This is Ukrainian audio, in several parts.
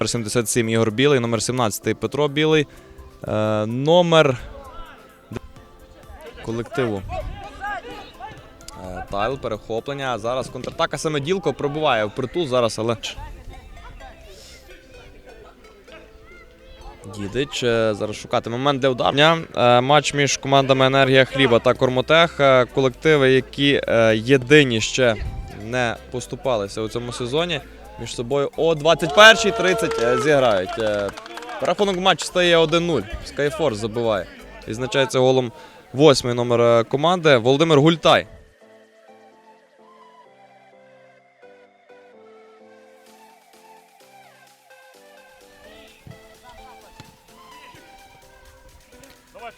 Номер 77 Ігор Білий, номер 17 Петро Білий, е, номер колективу. Е, Тайл, перехоплення. Зараз контратака Семеділко пробиває в притул зараз, але. Дідич е, зараз шукати момент для ударня. Е, Матч між командами Енергія Хліба та Кормотех. Колективи, які єдині ще не поступалися у цьому сезоні. Між собою о 21.30 е, зіграють. Е, Рахунок матчу стає 1-0. Скайфорс забиває. Відзначається голом восьмий номер е, команди Володимир Гультай.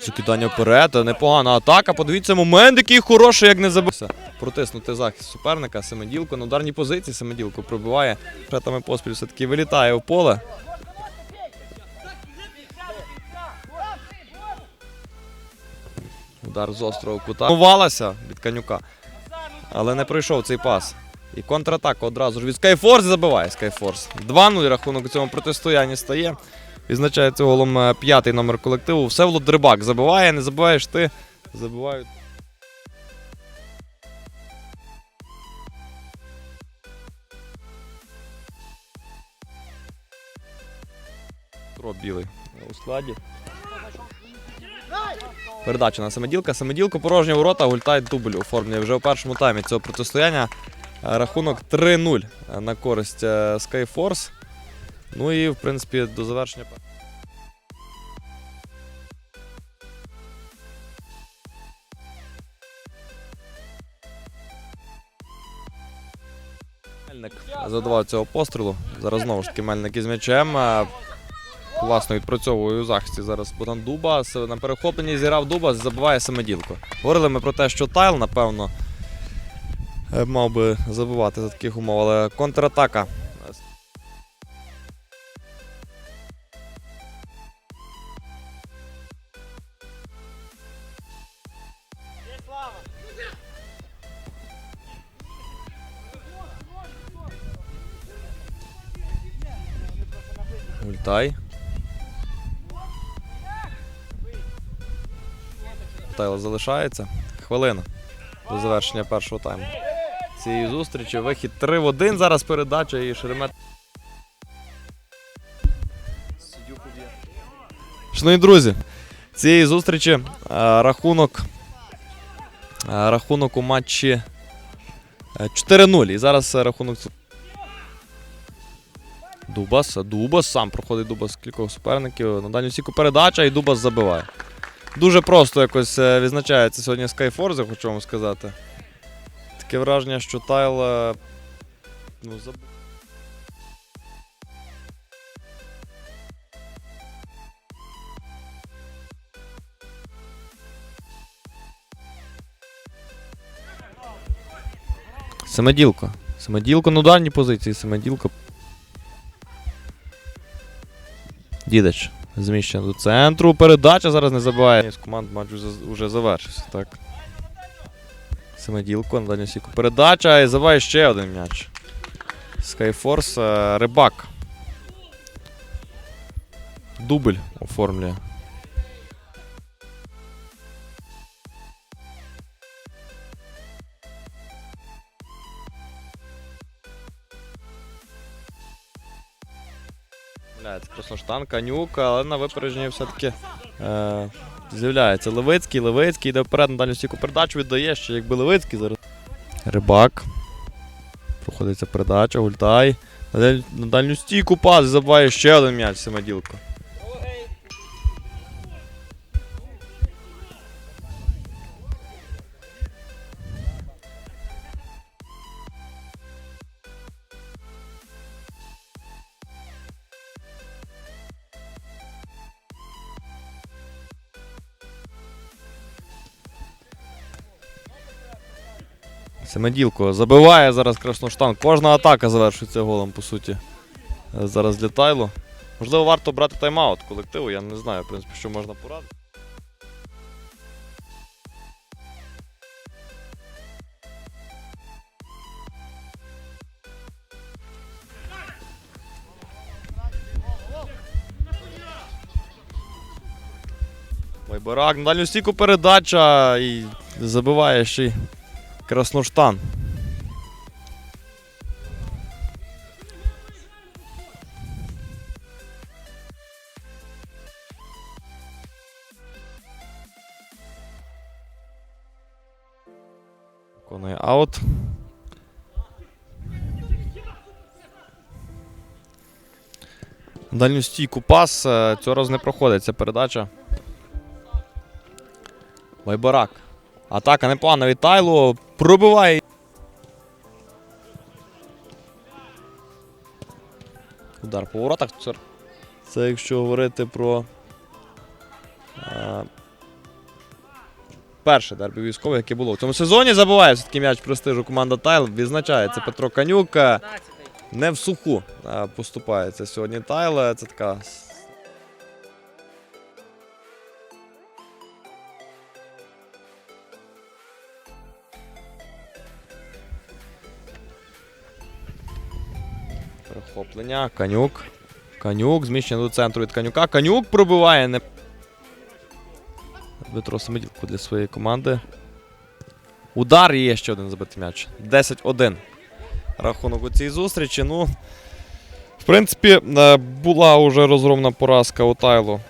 Закидання вперед, непогана атака. Подивіться, момент, який хороший, як не забився. Протиснути захист суперника. Семеділко на ударній позиції. Семеділко пробиває. Претами поспіль все-таки вилітає в поле. Удар з острого кута. Ховалася від Канюка. Але не пройшов цей пас. І контратака одразу ж від Skyforce забиває Skyforce. 2-0 рахунок у цьому протистоянні стає. Відзначається голом е, п'ятий номер колективу. Всеволод Рибак забиває, не забуваєш ти. Забивають. Петро білий у складі. Передача на самоділка. Самоділко порожні ворота, гультай дубль оформлює вже у першому таймі цього протистояння. Е, Рахунок 3-0 на користь е, Skyforce. Ну і, в принципі, до завершення. Мельник задавав цього пострілу. Зараз знову ж таки Мельник із м'ячем. Класно відпрацьовує у захисті зараз Богдан Дубас. На перехопленні зіграв Дубас, забиває самоділко. Говорили ми про те, що Тайл, напевно, е, мав би забивати за таких умов, але контратака. Ультай. Тайл залишається. Хвилина до завершення першого тайму. Цієї зустрічі вихід 3 в 1. Зараз передача і Шеремет. Шановні друзі, цієї зустрічі е, рахунок, рахунок у матчі е, 4-0. І зараз е, рахунок. Дубас, Дубас сам проходить Дубас кількох суперників. На дальню сіку передача і Дубас забиває. Дуже просто якось е, відзначається сьогодні Skyforce, хочу вам сказати. Таке враження, що Тайл. е, Ну, заб... Самоділко. Самоділко на дальній позиції, самоділко. Дідич. Зміщено до центру. Передача зараз не забиває. З команд матч вже, завершився, так. Самоділко на дальню сіку. Передача і забиває ще один м'яч. Skyforce. е, Рибак. Дубль оформлює. З'являється Красноштан, Канюк, але на випередженні все-таки е, з'являється Левицький. Левицький йде вперед на дальню стійку передачу, віддає ще, якби Левицький зараз. Рибак. Проходиться передача, гультай. На, дальню стійку пас, забуває ще один м'яч самоділко. Семеділко забиває зараз Красноштанг. Кожна атака завершується голом, по суті. Е, зараз для Тайло. Можливо, варто брати тайм-аут колективу, я не знаю, в принципі, що можна порадити. Байбарак, на дальню стійку передача і забиває ще й. Красноштан. Виконує аут. Дальню стійку пас. е, Цього разу не проходить ця передача. Вайбарак. Атака непогана від Тайло. Пробиває. Удар по воротах. Це, це якщо говорити про. Е, перше дербі військове, яке було в цьому сезоні. Забуває все-таки м'яч престижу команда Тайл. Відзначається Петро Канюк. Не в суху поступається сьогодні Тайл. Це така Перехоплення. Канюк. Канюк. Зміщення до центру від Канюка. Канюк пробиває. Не... Дмитро Самедівку для своєї команди. Удар і є ще один забитий м'яч. 10-1. Рахунок у цій зустрічі. Ну, в принципі, е, була вже розгромна поразка у Тайлу